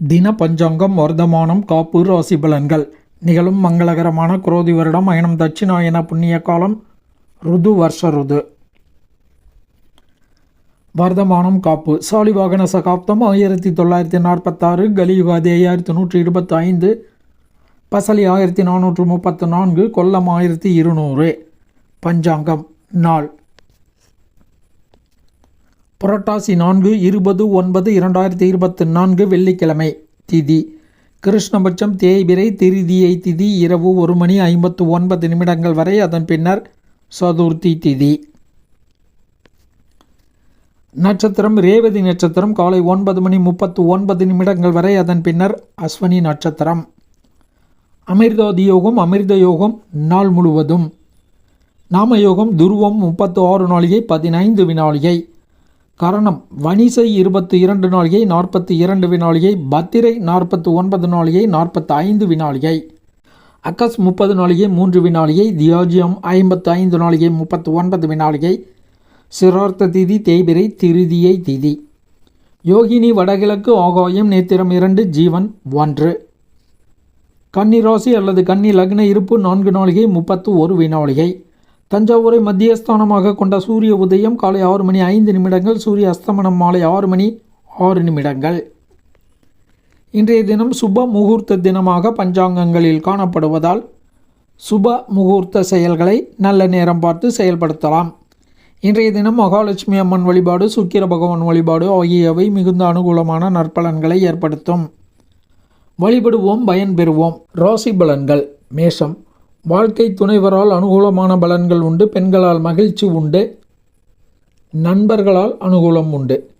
தின பஞ்சாங்கம் வர்த்தமானம் காப்பு ராசி பலன்கள். நிகழும் மங்களகரமான குரோதி வருடம் அயனம் தட்சிணாயன புண்ணிய காலம் ருது வருஷ ருது. வர்தமானம் காப்பு. சாலிவாகன சகாப்தம் ஆயிரத்தி தொள்ளாயிரத்தி நாற்பத்தாறு கலியுகாதி ஐயாயிரத்தி நூற்றி இருபத்தி ஐந்து பசலி ஆயிரத்தி நானூற்று முப்பத்து நான்கு கொல்லம் ஆயிரத்தி இருநூறு. பஞ்சாங்கம் நாள். புரட்டாசி நான்கு இருபது ஒன்பது இரண்டாயிரத்தி இருபத்தி நான்கு வெள்ளிக்கிழமை திதி. கிருஷ்ணபட்சம் தேய்பிரை திருதியை திதி இரவு ஒரு மணி ஐம்பத்து ஒன்பது நிமிடங்கள் வரை அதன் பின்னர் சதுர்த்தி திதி. நட்சத்திரம் ரேவதி நட்சத்திரம் காலை ஒன்பது மணி முப்பத்து ஒன்பது நிமிடங்கள் வரை அதன் பின்னர் அஸ்வனி நட்சத்திரம். அமிர்தாதி யோகம் அமிர்த யோகம் நாள் முழுவதும். நாமயோகம் துருவம் முப்பத்து ஆறு நாளிகை பதினைந்து வினாளிகை. கரணம் வணிசை இருபத்தி இரண்டு நாளிகை நாற்பத்தி இரண்டு வினாளிகை பத்திரை நாற்பத்து ஒன்பது நாளிகை நாற்பத்தி ஐந்து வினாளிகை. அக்கஸ் முப்பது நாளிகை மூன்று வினாளிகை தியாஜியம் ஐம்பத்து ஐந்து நாளிகை முப்பத்து ஒன்பது வினாளிகை. சிரார்த்த திதி தேய்பிரை திருதியை திதி. யோகினி வடகிழக்கு ஆகாயம் நேத்திரம் இரண்டு ஜீவன் ஒன்று. கன்னி ராசி அல்லது கன்னி லக்ன இருப்பு நான்கு நாளிகை முப்பத்து ஒரு வினாளிகை. தஞ்சாவூரை மத்தியஸ்தானமாக கொண்ட சூரிய உதயம் காலை ஆறு மணி ஐந்து நிமிடங்கள் சூரிய அஸ்தமனம் மாலை ஆறு மணி ஆறு நிமிடங்கள். இன்றைய தினம் சுப முகூர்த்த தினமாக பஞ்சாங்கங்களில் காணப்படுவதால் சுப முகூர்த்த செயல்களை நல்ல நேரம் பார்த்து செயல்படுத்தலாம். இன்றைய தினம் மகாலட்சுமி அம்மன் வழிபாடு சுக்கிர பகவான் வழிபாடு ஆகியவை மிகுந்த அனுகூலமான நற்பலன்களை ஏற்படுத்தும். வழிபடுவோம் பயன்பெறுவோம். ராசி பலன்கள் மேஷம் வாழ்க்கை துணைவரால் அனுகூலமான பலன்கள் உண்டு பெண்களால் மகிழ்ச்சி உண்டு நண்பர்களால் அனுகூலம் உண்டு.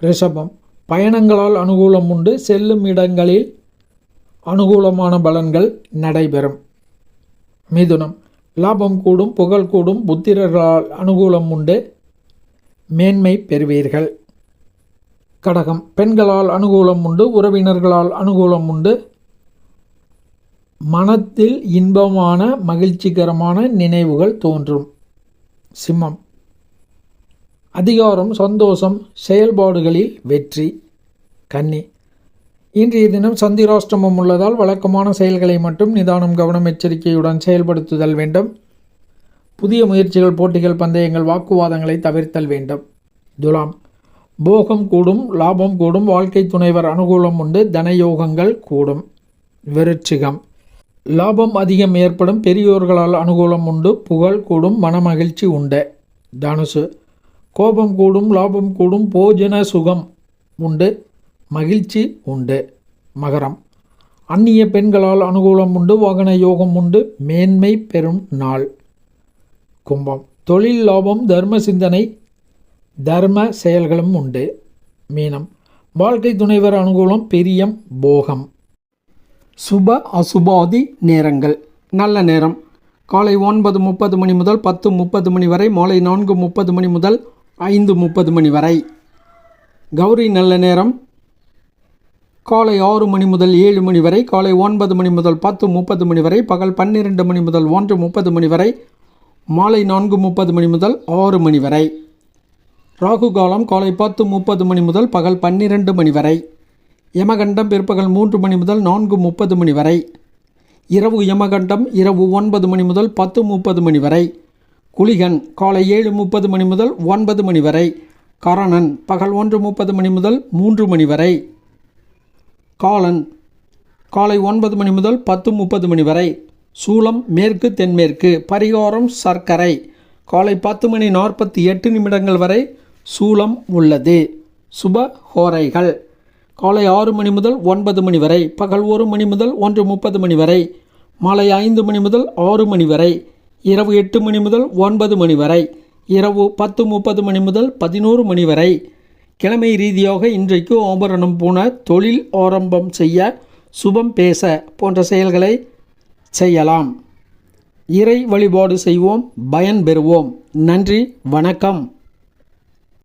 ரிஷபம் பயணங்களால் அனுகூலம் உண்டு செல்லும் இடங்களில் அனுகூலமான பலன்கள் நடைபெறும். மிதுனம் லாபம் கூடும் புகழ் கூடும் புத்திரர்களால் அனுகூலம் உண்டு மேன்மை பெறுவீர்கள். கடகம் பெண்களால் அனுகூலம் உண்டு உறவினர்களால் அனுகூலம் உண்டு மனத்தில் இன்பமான மகிழ்ச்சிகரமான நினைவுகள் தோன்றும். சிம்மம். அதிகாரம் சந்தோஷம் செயல்பாடுகளில் வெற்றி. கன்னி. இன்றைய தினம் சந்திராஷ்டமம் உள்ளதால் வழக்கமான செயல்களை மட்டும் நிதானம் கவனம் எச்சரிக்கையுடன் செயல்படுத்துதல் வேண்டும். புதிய முயற்சிகள் போட்டிகள் பந்தயங்கள் வாக்குவாதங்களை தவிர்த்தல் வேண்டும். துலாம். போகம் கூடும் லாபம் கூடும் வாழ்க்கை துணைவர் அனுகூலம் உண்டு தனயோகங்கள் கூடும். விருட்சிகம் லாபம் அதிகம் ஏற்படும் பெரியோர்களால் அனுகூலம் உண்டு புகழ் கூடும் மனமகிழ்ச்சி உண்டு. தனுசு கோபம் கூடும் லாபம் கூடும் போஜன சுகம் உண்டு மகிழ்ச்சி உண்டு. மகரம் அந்நிய பெண்களால் அனுகூலம் உண்டு வாகன யோகம் உண்டு மேன்மை பெறும் நாள். கும்பம் தொழில் லாபம் தர்ம சிந்தனை தர்ம செயல்களும் உண்டு. மீனம் வாழ்க்கை துணைவர் அனுகூலம் பெரியம் போகம். சுப அசுபாதி நேரங்கள். நல்ல நேரம். காலை ஒன்பது முப்பது மணி முதல் பத்து முப்பது மணி வரை மாலை நான்கு முப்பது மணி முதல் ஐந்து முப்பது மணி வரை. கௌரி நல்ல நேரம். காலை ஆறு மணி முதல் ஏழு மணி வரை காலை ஒன்பது மணி முதல் பத்து முப்பது மணி வரை பகல் பன்னிரெண்டு மணி முதல் ஒன்று முப்பது மணி வரை மாலை நான்கு முப்பது மணி முதல் ஆறு மணி வரை. ராகு காலம் காலை பத்து முப்பது மணி முதல் பகல் பன்னிரெண்டு மணி வரை. யமகண்டம் பிற்பகல் மூன்று மணி முதல் நான்கு முப்பது மணி வரை. இரவு யமகண்டம் இரவு ஒன்பது மணி முதல் பத்து முப்பது மணி வரை. குளிகன் காலை ஏழு முப்பது மணி முதல் ஒன்பது மணி வரை. கரணன் பகல் ஒன்று முப்பது மணி முதல் மூன்று மணி வரை. காலன் காலை ஒன்பது மணி முதல் பத்து முப்பது மணி வரை. சூளம் மேற்கு தென்மேற்கு பரிகாரம் சர்க்கரை. காலை பத்து மணி நாற்பத்தி எட்டு நிமிடங்கள் வரை சூளம் உள்ளது. சுப ஹோரைகள். காலை ஆறு மணி முதல் ஒன்பது மணி வரை பகல் ஒரு மணி முதல் ஒன்று முப்பது மணி வரை மாலை ஐந்து மணி முதல் ஆறு மணி வரை இரவு எட்டு மணி முதல் ஒன்பது மணி வரை இரவு பத்து முப்பது மணி முதல் பதினோரு மணி வரை. கிழமை ரீதியாக இன்றைக்கு ஆபரணம் போன தொழில் ஆரம்பம் செய்ய சுபம் பேச போன்ற செயல்களை செய்யலாம். இறை வழிபாடு செய்வோம் பயன் பெறுவோம். நன்றி வணக்கம்.